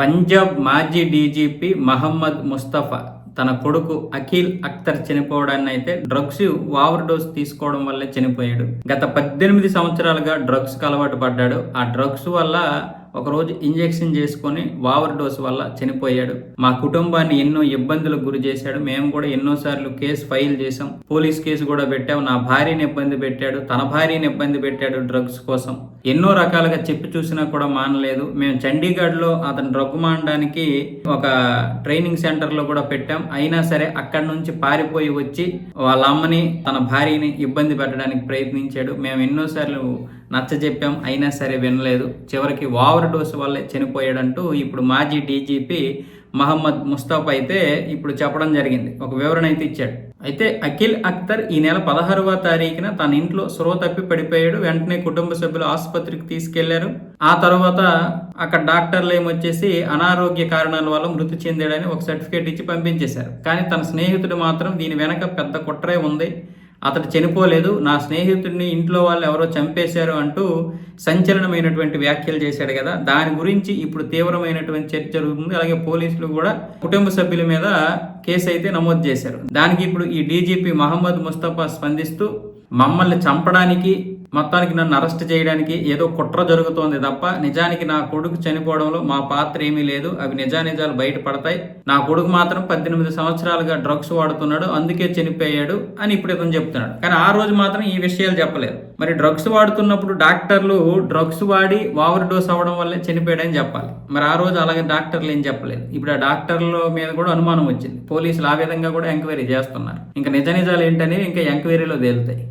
పంజాబ్ మాజీ డీజీపీ మహమ్మద్ ముస్తఫా తన కొడుకు అఖిల్ అఖ్తర్ చనిపోవడాన్ని అయితే డ్రగ్స్ ఓవర్ డోస్ తీసుకోవడం వల్లే చనిపోయాడు. గత పద్దెనిమిది సంవత్సరాలుగా డ్రగ్స్కు అలవాటు పడ్డాడు. ఆ డ్రగ్స్ వల్ల ఒకరోజు ఇంజెక్షన్ చేసుకొని ఓవర్ డోస్ వల్ల చనిపోయాడు. మా కుటుంబాన్ని ఎన్నో ఇబ్బందులకు గురి చేశాడు. మేము కూడా ఎన్నోసార్లు కేసు ఫైల్ చేసాం పోలీస్ కేసు కూడా పెట్టాం. నా భార్యని ఇబ్బంది పెట్టాడు. తన భార్యని ఇబ్బంది పెట్టాడు డ్రగ్స్ కోసం. ఎన్నో రకాలుగా చెప్పి చూసినా కూడా మానలేదు. మేము చండీగఢ్లో అతను డ్రగ్ మానడానికి ఒక ట్రైనింగ్ సెంటర్లో కూడా పెట్టాం. అయినా సరే అక్కడి నుంచి పారిపోయి వచ్చి వాళ్ళ అమ్మని తన భార్యని ఇబ్బంది పెట్టడానికి ప్రయత్నించాడు. మేము ఎన్నోసార్లు నచ్చ చెప్పాం అయినా సరే వినలేదు. చివరికి ఓవర్ డోస్ వల్లే చనిపోయాడంటూ ఇప్పుడు మాజీ డీజీపీ మహమ్మద్ ముస్తాఫ్ అయితే ఇప్పుడు చెప్పడం జరిగింది. ఒక వివరణ అయితే ఇచ్చాడు. అయితే అఖిల్ అఖ్తర్ ఈ నెల పదహారవ తారీఖున తన ఇంట్లో స్రో తప్పి పడిపోయాడు. వెంటనే కుటుంబ సభ్యులు ఆసుపత్రికి తీసుకెళ్ళారు. ఆ తర్వాత అక్కడ డాక్టర్లు ఏమొచ్చేసి అనారోగ్య కారణాల వల్ల మృతి చెందాడని ఒక సర్టిఫికేట్ ఇచ్చి పంపించేశారు. కానీ తన స్నేహితుడు మాత్రం దీని వెనక పెద్ద కుట్రే ఉంది. అతడు చనిపోలేదు నా స్నేహితుడిని ఇంట్లో వాళ్ళు ఎవరో చంపేశారు అంటూ సంచలనమైనటువంటి వ్యాఖ్యలు చేశాడు కదా. దాని గురించి ఇప్పుడు తీవ్రమైనటువంటి చర్చ జరుగుతుంది. అలాగే పోలీసులు కూడా కుటుంబ సభ్యుల మీద కేసు అయితే నమోదు చేశారు. దానికి ఇప్పుడు ఈ డీజీపీ మహమ్మద్ ముస్తఫా స్పందిస్తూ మమ్మల్ని చంపడానికి మొత్తానికి నన్ను అరెస్ట్ చేయడానికి ఏదో కుట్ర జరుగుతోంది తప్ప నిజానికి నా కొడుకు చనిపోవడంలో మా పాత్ర ఏమీ లేదు. అవి నిజానిజాలు బయటపడతాయి. నా కొడుకు మాత్రం పద్దెనిమిది సంవత్సరాలుగా డ్రగ్స్ వాడుతున్నాడు. అందుకే చనిపోయాడు అని ఇప్పుడు ఇతను చెప్తున్నాడు. కానీ ఆ రోజు మాత్రం ఈ విషయాలు చెప్పలేదు. మరి డ్రగ్స్ వాడుతున్నప్పుడు డాక్టర్లు డ్రగ్స్ వాడి ఓవర్ డోస్ అవ్వడం వల్లే చనిపోయాడని చెప్పాలి. మరి ఆ రోజు అలాగే డాక్టర్లు ఏం చెప్పలేదు. ఇప్పుడు ఆ డాక్టర్ల మీద కూడా అనుమానం వచ్చింది. పోలీసులు ఆ విధంగా కూడా ఎంక్వైరీ చేస్తున్నారు. ఇంకా నిజ నిజాలు ఏంటనేవి ఇంకా ఎంక్వైరీలో తేలుతాయి.